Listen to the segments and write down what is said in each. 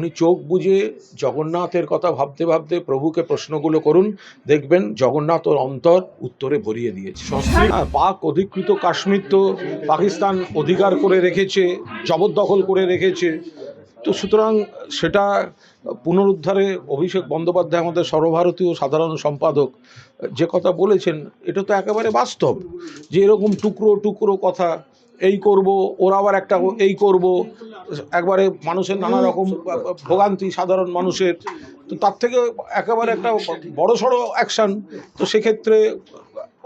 উনি চোখ বুজে জগন্নাথের কথা ভাবতে ভাবতে প্রভুকে প্রশ্নগুলো করুন, দেখবেন জগন্নাথ ওর অন্তর উত্তরে ভরিয়ে দিয়েছে। পাক অধিকৃত কাশ্মীর তো পাকিস্তান অধিকার করে রেখেছে, জবরদখল করে রেখেছে। তো সুতরাং সেটা পুনরুদ্ধারে অভিষেক বন্দ্যোপাধ্যায় আমাদের সর্বভারতীয় সাধারণ সম্পাদক যে কথা বলেছেন, এটা তো একেবারে বাস্তব যে এরকম টুকরো টুকরো কথা এই করব ওরা আবার একটা এই করব। একবারে মানুষের নানা রকম ভোগান্তি সাধারণ মানুষের। তো তার থেকে একেবারে একটা বড় সড়ো অ্যাকশান তো সেক্ষেত্রে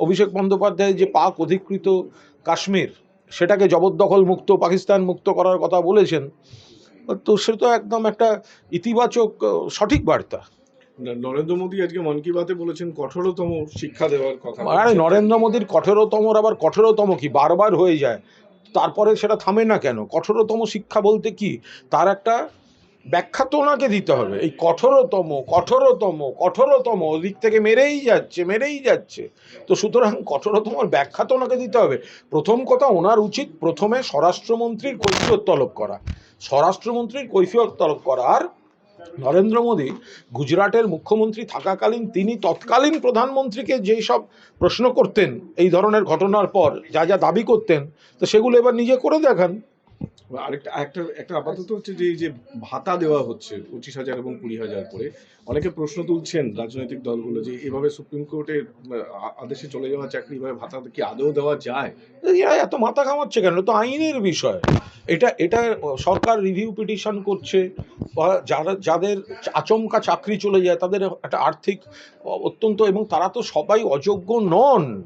অভিষেক বন্দ্যোপাধ্যায় যে পাক অধিকৃত কাশ্মীর সেটাকে জবরদখল মুক্ত পাকিস্তান মুক্ত করার কথা বলেছেন। তো সে তো একদম একটা ইতিবাচক সঠিক বার্তা। নরেন্দ্র মোদী আজকে মন কি বাতে বলেছেন, কঠোরতম শিক্ষা দেওয়ার কথা। আরে, নরেন্দ্র মোদীর কঠোরতমর আবার কঠোরতম কি? বারবার হয়ে যায়। তারপরে সেটা থামে না কেন? কঠোরতম শিক্ষা বলতে কি? তার একটা ব্যাখ্যা তো ওনাকে দিতে হবে। এই কঠোরতম কঠোরতম কঠোরতম ওদিক থেকে মেরেই যাচ্ছে মেরেই যাচ্ছে। তো সুতরাং কঠোরতম ব্যাখ্যা তো ওনাকে দিতে হবে। প্রথম কথা, ওনার উচিত প্রথমে স্বরাষ্ট্রমন্ত্রীর কৈফিয়ত তলব করা। স্বরাষ্ট্রমন্ত্রীর কৈফিয়ত তলব করা। আর নরেন্দ্র মোদী গুজরাটের মুখ্যমন্ত্রী থাকাকালীন তিনি তৎকালীন প্রধানমন্ত্রীকে যেই সব প্রশ্ন করতেন, এই ধরনের ঘটনার পর যা যা দাবি করতেন, তো সেগুলো এবার নিজে করে দেখান। আরেকটা একটা একটা আপাতত হচ্ছে যে, এই যে ভাতা দেওয়া হচ্ছে পঁচিশ হাজার এবং কুড়ি হাজার করে, অনেকে প্রশ্ন তুলছেন রাজনৈতিক দলগুলো যে, এভাবে সুপ্রিম কোর্টের আদেশে চলে যাওয়া চাকরি, এভাবে ভাতা কি আদৌ দেওয়া যায়? এরা এত মাথা ঘামাচ্ছে কেন? তো আইনের বিষয়। এটা এটা সরকার রিভিউ পিটিশন করছে, বা যারা, যাদের আচমকা চাকরি চলে যায়, তাদের একটা আর্থিক অত্যন্ত, এবং তারা তো সবাই অযোগ্য নন।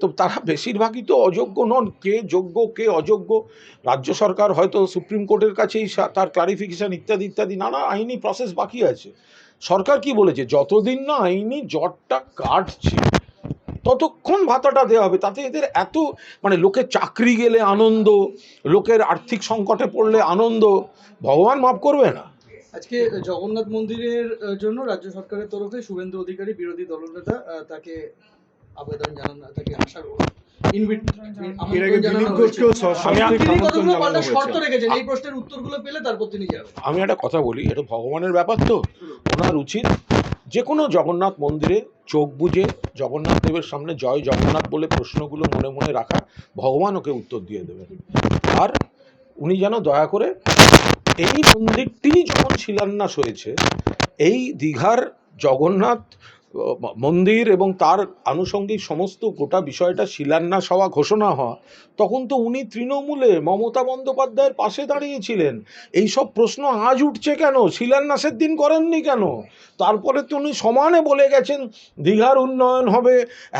তো তারা বেশিরভাগই তো অযোগ্য নন। কে যোগ্য, কে অযোগ্য? রাজ্য সরকার হয়তো সুপ্রিম কোর্টের কাছেই তার ক্লারিফিকেশান ইত্যাদি ইত্যাদি, নানা আইনি প্রসেস বাকি আছে। সরকার কি বলেছে? যতদিন না আইনি জটটা কাটছে, ততক্ষণ ভাতাটা দেওয়া হবে। তাতে এদের এত মানে লোকের চাকরি গেলে আনন্দ, লোকের আর্থিক সংকটে পড়লে আনন্দ, ভগবান মাফ করবে না। আজকে জগন্নাথ মন্দিরের জন্য রাজ্য সরকারের তরফে শুভেন্দু অধিকারী, বিরোধী দলনেতা তাকে আবেদন জানানো তাকে আসার আমি একটা কথা বলি এটা ভগবানের ব্যাপার তো। ওনার উচিত যে কোনো জগন্নাথ মন্দিরে চোখ বুজে জগন্নাথ দেবের সামনে জয় জগন্নাথ বলে প্রশ্নগুলো মনে মনে রাখা ভগবান ওকে উত্তর দিয়ে দেবেন। আর উনি যেন দয়া করে এই মন্দিরটি যখন শিলান্যাস হয়েছে এই দীঘার জগন্নাথ মন্দির এবং তার আনুষঙ্গিক সমস্ত গোটা বিষয়টা শিলান্যাস হওয়া ঘোষণা হওয়া, তখন তো উনি তৃণমূলে মমতা বন্দ্যোপাধ্যায়ের পাশে দাঁড়িয়েছিলেন। এই সব প্রশ্ন আজ উঠছে কেন? শিলান্যাসের দিন করেননি কেন? তারপরে তো উনি সমানে বলে গেছেন, দীঘার উন্নয়ন হবে,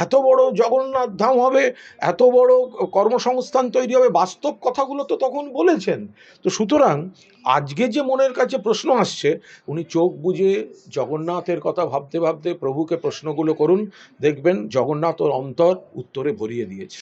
এত বড় জগন্নাথ ধাম হবে, এত বড় কর্মসংস্থান তৈরি হবে, বাস্তব কথাগুলো তো তখন বলেছেন। তো সুতরাং আজকে যে মনের কাছে প্রশ্ন আসছে, উনি চোখ বুজে জগন্নাথের কথা ভাবতে ভাবতে প্রভুকে প্রশ্নগুলো করুন দেখবেন জগন্নাথ ওর অন্তর উত্তরে ভরিয়ে দিয়েছে।